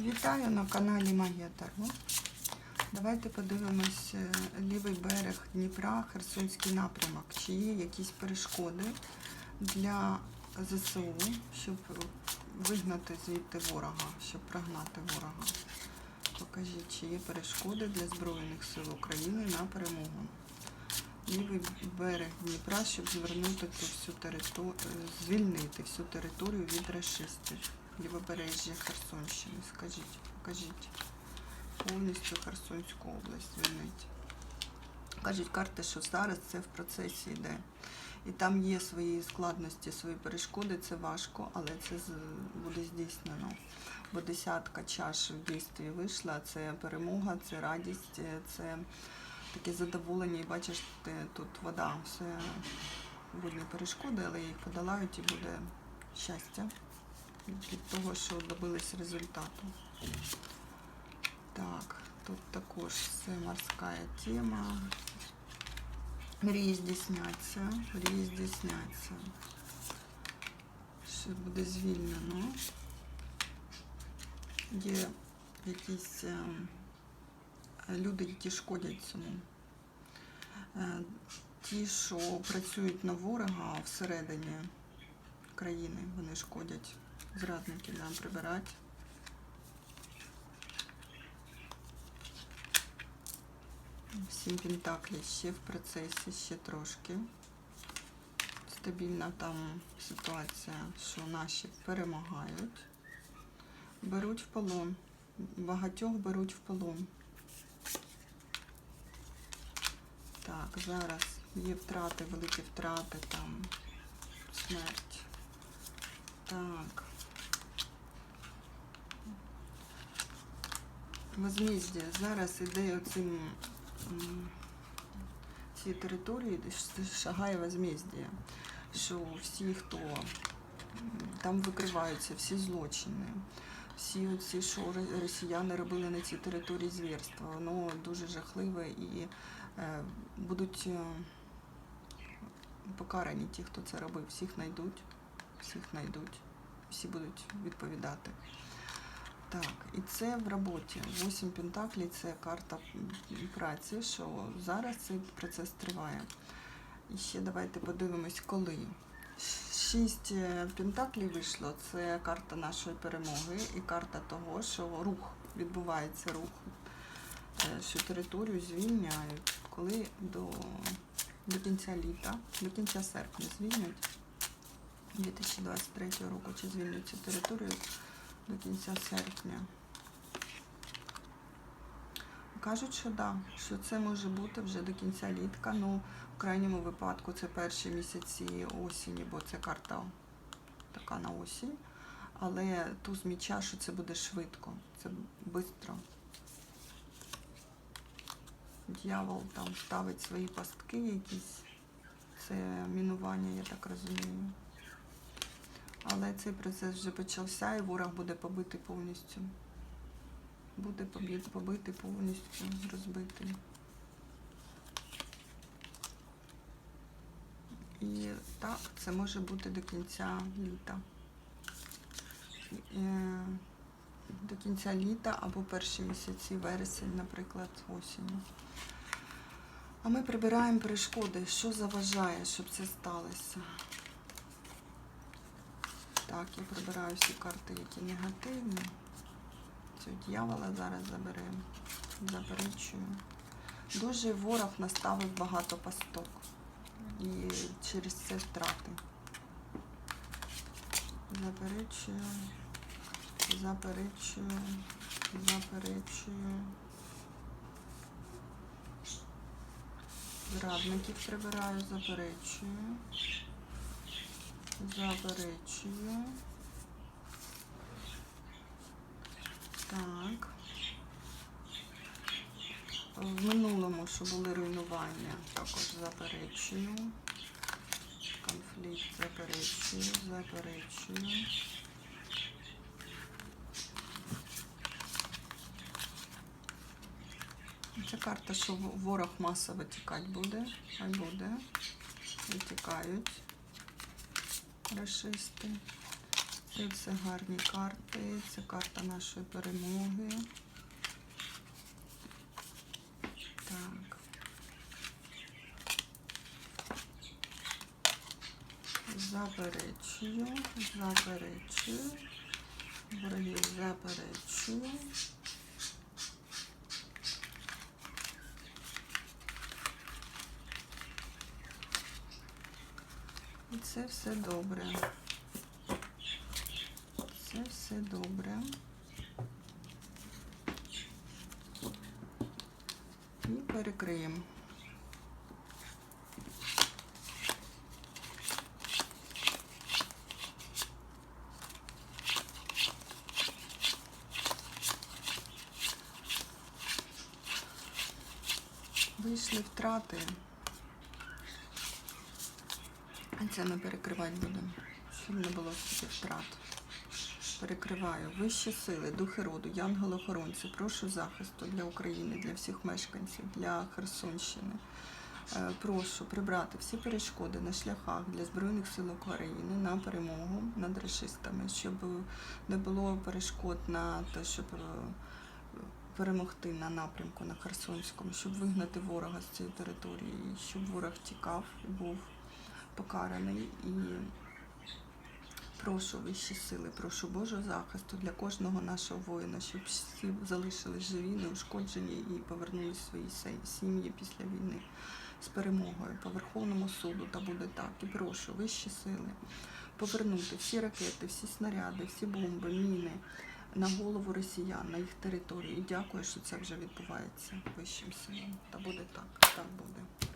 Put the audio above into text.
Вітаю на каналі Магія Таро. Давайте подивимось е, лівий берег Дніпра, Херсонський напрямок. Чи є якісь перешкоди для ЗСУ, щоб вигнати звідти ворога, щоб прогнати ворога. Покажіть, чи є перешкоди для Збройних сил України на перемогу. Лівий берег Дніпра, щоб звернути всю територію, звільнити всю територію від расистів. Лівобережжя Херсонщини. Скажіть, покажіть. Повністю Херсонську область звільнить. Кажуть карти, що зараз це в процесі йде. І там є свої складності, свої перешкоди, це важко, але це буде здійснено. Бо десятка чаш в дійстві вийшла, це перемога, це радість, це таке задоволення. І бачиш, тут вода, все будуть перешкоди, але їх подолають і буде щастя від того, що добились результату. Так, тут також все морська тема. Мрії здійсняться, мрії здійсняться. Що буде звільнено. Є якісь е, люди, які шкодять цьому. Е, Ті, що працюють на ворога всередині країни, вони шкодять. Зрадники нам прибирати. Сім пентаклів ще в процесі, ще трошки. Стабільна там ситуація, що наші перемагають. Беруть в полон. Багатьох беруть в полон. Так, зараз є втрати, великі втрати, там смерть. Так. Возмездя. Зараз іде оцим м, ці території, де шагає возмездя. Що всі, хто там викриваються, всі злочини, всі оці, що росіяни робили на цій території звірства, воно дуже жахливе і е, будуть е, покарані ті, хто це робив. Всіх знайдуть, всіх знайдуть, всі будуть відповідати. Так, і це в роботі. Вісім пентаклей це карта праці, що зараз цей процес триває. І ще давайте подивимось, коли. Шість е, пентаклів вийшло, це карта нашої перемоги і карта того, що рух відбувається рух, е, що територію звільняють, коли до, до кінця літа, до кінця серпня звільнять 2023 року, чи звільнять цю територію до кінця серпня. Кажуть, що да, що це може бути вже до кінця літка. Ну, в крайньому випадку це перші місяці осені, бо це карта така на осінь. Але туз міча, що це буде швидко, це швидко. Дьявол там ставить свої пастки якісь. Це мінування, я так розумію. Але цей процес вже почався і ворог буде побитий повністю. Буде побитий повністю, розбитий. І так, це може бути до кінця літа. Е, До кінця літа або перші місяці вересень, наприклад, осінню. А ми прибираємо перешкоди, що заважає, щоб це сталося. Так, я прибираю всі карти, які негативні. Цього дьявола зараз заберемо. Заперечую. Дуже ворог наставив багато пасток. І через це втрати. Заперечую. Заперечую. Заперечую. Зрадників прибираю, заперечую. Заперечую. Так. В минулому, що були руйнування, також заперечую. Конфлікт заперечую, заперечую. Це карта, що ворог масово тікати буде. Хай буде. Витікають расисти. Це все гарні карти. Це карта нашої перемоги. Так. Заперечую, заперечую. Вороги заперечую. І це все добре. Це все добре. І перекриємо. Вийшли втрати. А це ми перекривати будемо, щоб не було втрат. Перекриваю вищі сили, духи роду, янголи-охоронці. Прошу захисту для України, для всіх мешканців, для Херсонщини. Е, Прошу прибрати всі перешкоди на шляхах для Збройних сил України на перемогу над расистами, щоб не було перешкод на те, щоб е, перемогти на напрямку на Херсонському, щоб вигнати ворога з цієї території, щоб ворог тікав і був покараний. І прошу вищі сили, прошу Божого захисту для кожного нашого воїна, щоб всі залишились живі, неушкоджені і повернулись в свої сім'ї після війни з перемогою по Верховному суду. Та буде так. І прошу вищі сили повернути всі ракети, всі снаряди, всі бомби, міни на голову росіян, на їх територію. І дякую, що це вже відбувається вищим силам. Та буде так. Так буде.